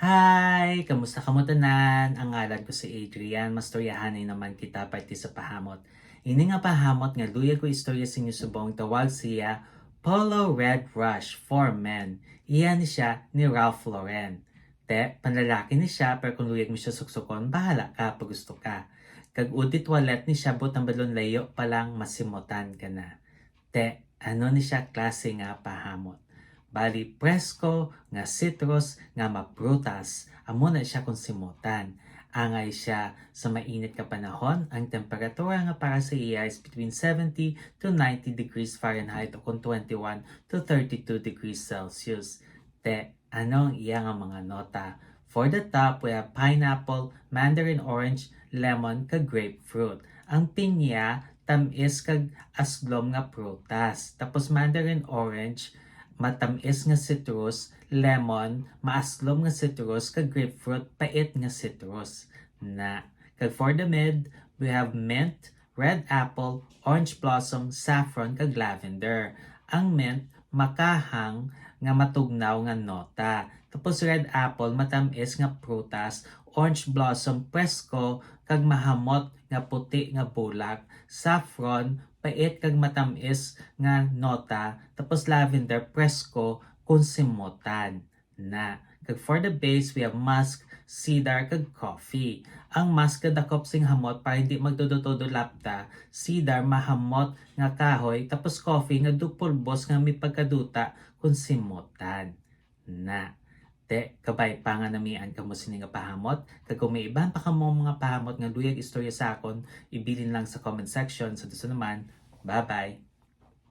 Hi! Kamusta ka mo tanan? Ang ngalan ko si Adrian. Mastoryahanay naman kita parte sa pahamot. Ini nga pahamot nga luya ko istorya sa inyo subong tawag siya Polo Red Rush for Men. Iyan ni siya ni Ralph Lauren. Te, panlalaki ni siya pero kung luyag mo siya suksukon, bahala ka pag gusto ka. Kag udit walet ni siya but ang balon layo palang masimutan ka na. Te, ano ni siya klase nga pahamot? Bali presko nga citrus nga maprutas. Amo na siya kung simutan. Angay siya sa mainit ka panahon. Ang temperatura nga para sa iya is between 70 to 90 degrees Fahrenheit o kung 21 to 32 degrees Celsius. Te, ano ang iya nga mga nota? For the top, we have pineapple, mandarin orange, lemon, kag grapefruit. Ang pinya, tamis kag aslom nga prutas. Tapos mandarin orange, matamis nga citrus, lemon, maaslom nga citrus, kag grapefruit, pait nga citrus. Na. Kag for the mid, we have mint, red apple, orange blossom, saffron, kag lavender. Ang mint, makahang nga matugnaw nga nota. Tapos red apple, matamis nga prutas, orange blossom, presko, kag mahamot nga puti nga bulak, saffron, pait kag matamis nga nota, tapos lavender, presko, kunsimutan na. Kag for the base, we have musk, cedar, kag coffee. Ang musk kadakop sing hamot para hindi magdudutodo lapta, cedar mahamot nga kahoy, tapos coffee nga dupulbos nga may pagkaduta kunsimutan na. Te, kabay pa nga namian ka mo sini nga pahamot. Kag kung may iban pa ka mo mga pahamot nga luyag istorya sa akon, ibilin lang sa comment section. Sa so, naman, bye-bye!